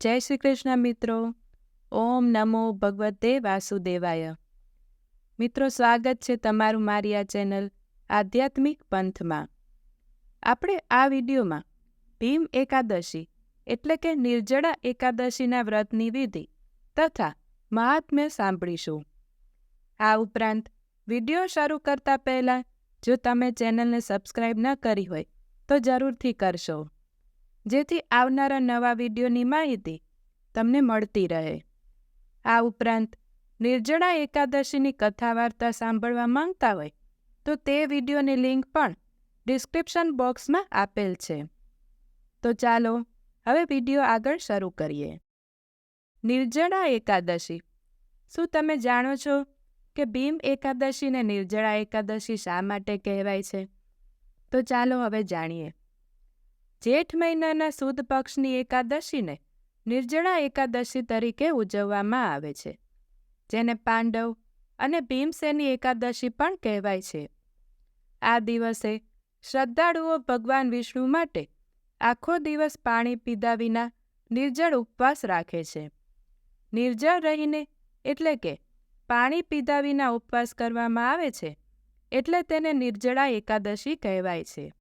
જય શ્રી કૃષ્ણ મિત્રો. ઓમ નમો ભગવતે વાસુદેવાય. મિત્રો, સ્વાગત છે તમારું મારી આ ચેનલ આધ્યાત્મિક પંથમાં. આપણે આ વિડીયોમાં ભીમ એકાદશી એટલે કે નિર્જળા એકાદશીના વ્રતની વિધિ તથા મહાત્મ્ય સાંભળીશું. આ ઉપરાંત વીડિયો શરૂ કરતા પહેલાં જો તમે ચેનલને સબસ્ક્રાઇબ ન કરી હોય તો જરૂરથી કરશો. જેથી આવનારા નવા વિડીયોની માહિતી તમને મળતી રહે. આ ઉપરાંત, નિર્જળા એકાદશીની કથા વાર્તા સાંભળવા માંગતા હોય, તો તે વિડીયોની લિંક પણ ડિસ્ક્રિપ્શન બોક્સમાં આપેલ છે. તો ચાલો, હવે વીડિયો આગળ શરૂ કરીએ. નિર્જળા એકાદશી. શું તમે જાણો છો કે ભીમ એકાદશીને નિર્જળા એકાદશી શા માટે કહેવાય છે? તો ચાલો હવે જાણીએ. જેઠ મહિનાના સુદ પક્ષની એકાદશીને નિર્જળા એકાદશી તરીકે ઉજવવામાં આવે છે, જેને પાંડવ અને ભીમસેની એકાદશી પણ કહેવાય છે. આ દિવસે શ્રદ્ધાળુઓ ભગવાન વિષ્ણુ માટે આખો દિવસ પાણી પીધા વિના નિર્જળ ઉપવાસ રાખે છે. નિર્જળ રહીને એટલે કે પાણી પીધા વિના ઉપવાસ કરવામાં આવે છે, એટલે તેને નિર્જળા એકાદશી કહેવાય છે.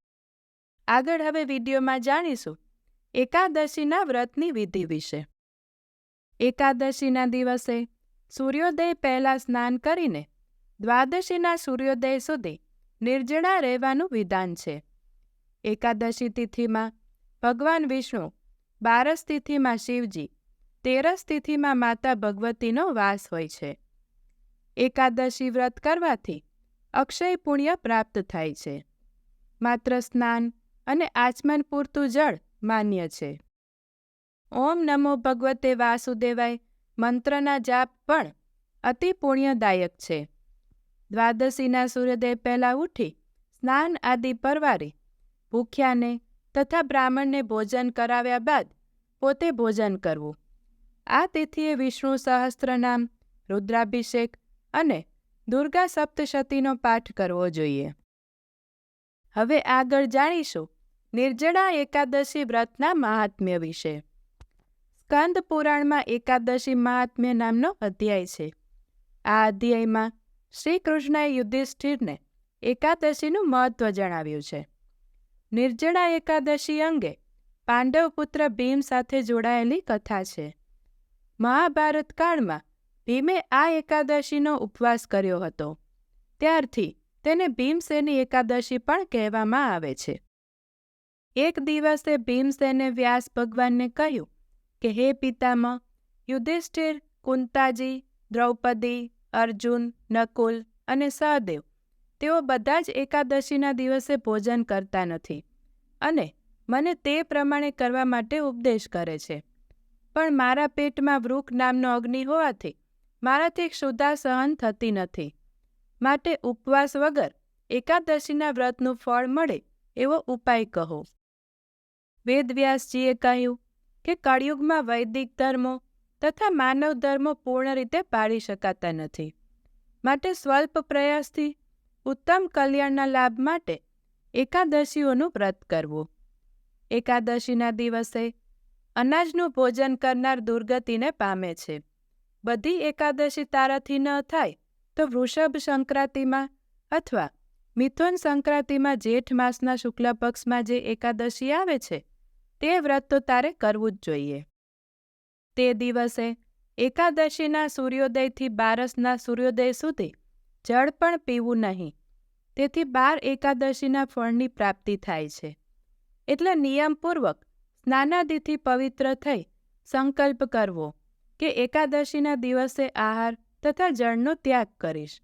આગળ હવે વિડીયોમાં જાણીશું એકાદશીના વ્રતની વિધિ વિશે. એકાદશીના દિવસે સૂર્યોદય પહેલાં સ્નાન કરીને દ્વાદશીના સૂર્યોદય સુધી નિર્જળા રહેવાનું વિધાન છે. એકાદશી તિથિમાં ભગવાન વિષ્ણુ બારસ તિથિમાં શિવજી, તેરસ તિથિમાં માતા ભગવતીનો વાસ હોય છે. એકાદશી વ્રત કરવાથી અક્ષય પુણ્ય પ્રાપ્ત થાય છે. માત્ર સ્નાન અને આચમન પૂરતું જળ માન્ય છે. ઓમ નમો ભગવતે વાસુદેવાય, મંત્રના જાપ પણ અતિ પુણ્યદાયક છે. દ્વાદશીના સૂર્યોદય પહેલાં ઉઠી સ્નાન આદિ પરવારી ભૂખ્યાને તથા બ્રાહ્મણને ભોજન કરાવ્યા બાદ પોતે ભોજન કરવું. આ તિથિએ વિષ્ણુ સહસ્ત્રનામ, રુદ્રાભિષેક અને દુર્ગા સપ્તશતીનો પાઠ કરવો જોઈએ. હવે આગળ જાણીશું નિર્જળા એકાદશી વ્રતના મહાત્મ્ય વિશે. સ્કંદ પુરાણમાં એકાદશી મહાત્મ્ય નામનો અધ્યાય છે. આ અધ્યાયમાં શ્રી કૃષ્ણએ યુધિષ્ઠિરને એકાદશીનું મહત્વ જણાવ્યું છે. નિર્જળા એકાદશી અંગે પાંડવ પુત્ર ભીમ સાથે જોડાયેલી કથા છે. મહાભારત કાળમાં ભીમે આ એકાદશીનો ઉપવાસ કર્યો હતો. ત્યારથી તેને ભીમસેની એકાદશી પણ કહેવામાં આવે છે. એક દિવસે ભીમસેને વ્યાસ ભગવાનને કહ્યું કે, હે પિતામહ, યુધિષ્ઠિર, કુંતાજી, દ્રૌપદી, અર્જુન, નકુલ અને સહદેવ, તેઓ બધા જ એકાદશીના દિવસે ભોજન કરતા નથી અને મને તે પ્રમાણે કરવા માટે ઉપદેશ કરે છે. પણ મારા પેટમાં વૃક નામનો અગ્નિ હોવાથી મારાથી ક્ષુધા સહન થતી નથી. માટે ઉપવાસ વગર એકાદશીના વ્રતનું ફળ મળે એવો ઉપાય કહો. વેદવ્યાસજીએ કહ્યું કે કળિયુગમાં વૈદિક ધર્મો તથા માનવ ધર્મો પૂર્ણ રીતે પાળી શકાતા નથી. માટે સ્વલ્પ પ્રયાસથી ઉત્તમ કલ્યાણના લાભ માટે એકાદશીઓનું વ્રત કરવું. એકાદશીના દિવસે અનાજનું ભોજન કરનાર દુર્ગતિને પામે છે. બધી એકાદશી તારાથી ન થાય તો વૃષભ સંક્રાંતિમાં અથવા મિથુન સંક્રાંતિમાં જેઠ માસના શુક્લ પક્ષમાં જે એકાદશી આવે છે તે વ્રત તો તારે કરવું જ જોઈએ. તે દિવસે એકાદશીના સૂર્યોદયથી બારસના સૂર્યોદય સુધી જળ પણ પીવું નહીં. તેથી બાર એકાદશીના ફળની પ્રાપ્તિ થાય છે. એટલે નિયમપૂર્વક સ્નાનાદિથી પવિત્ર થઈ સંકલ્પ કરવો કે એકાદશીના દિવસે આહાર તથા જળનો ત્યાગ કરીશ.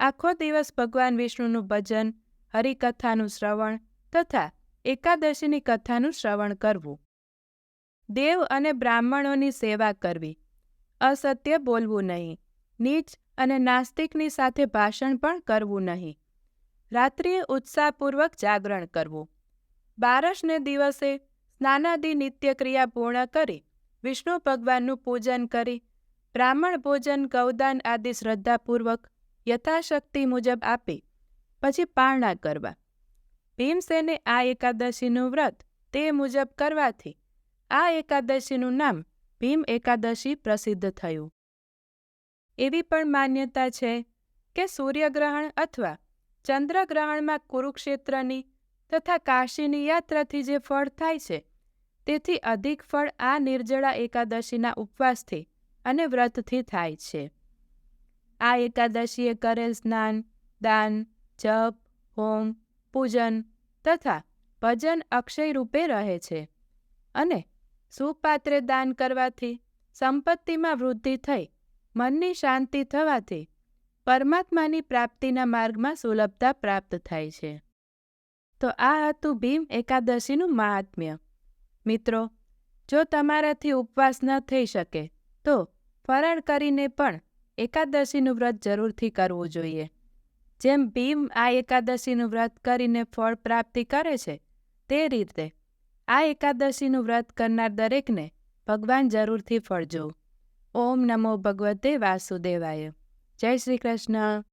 આખો દિવસ ભગવાન વિષ્ણુનું ભજન, હરિકથાનું શ્રવણ તથા એકાદશીની કથાનું શ્રવણ કરવું. દેવ અને બ્રાહ્મણોની સેવા કરવી. અસત્ય બોલવું નહીં. નીચ અને નાસ્તિકની સાથે ભાષણ પણ કરવું નહીં. રાત્રિએ ઉત્સાહપૂર્વક જાગરણ કરવું. બારસને દિવસે સ્નાનાદિ નિત્યક્રિયા પૂર્ણ કરી, વિષ્ણુ ભગવાનનું પૂજન કરી, બ્રાહ્મણ ભોજન, ગૌદાન આદિ શ્રદ્ધાપૂર્વક યથાશક્તિ મુજબ આપી, પછી પારણા કરવા. ભીમસેને આ એકાદશીનું વ્રત તે મુજબ કરવાથી. આ એકાદશીનું નામ ભીમ એકાદશી પ્રસિદ્ધ થયું. એવી પણ માન્યતા છે કે સૂર્યગ્રહણ અથવા ચંદ્રગ્રહણમાં કુરુક્ષેત્રની તથા કાશીની યાત્રાથી જે ફળ થાય છે, તેથી અધિક ફળ આ નિર્જળા એકાદશીના ઉપવાસથી અને વ્રતથી થાય છે. આ એકાદશીએ કરેલ સ્નાન, દાન, જપ, હોમ પૂજન તથા ભજન અક્ષય રૂપે રહે છે અને સુપાત્રે દાન કરવાથી સંપત્તિમાં વૃદ્ધિ થઈ, મનની શાંતિ થવાથી પરમાત્માની પ્રાપ્તિના માર્ગમાં સુલભતા પ્રાપ્ત થાય છે. તો આ હતું ભીમ એકાદશીનું મહાત્મ્ય. મિત્રો, જો તમારાથી ઉપવાસ ન થઈ શકે, તો ફરાળ કરીને પણ એકાદશીનું વ્રત જરૂરથી કરવું જોઈએ. જેમ ભીમ આ એકાદશીનું વ્રત કરીને ફળ પ્રાપ્તિ કરે છે, તે રીતે આ એકાદશીનું વ્રત કરનાર દરેકને ભગવાન જરૂરથી ફળજો. ઓમ નમો ભગવતે વાસુદેવાય. જય શ્રી કૃષ્ણ.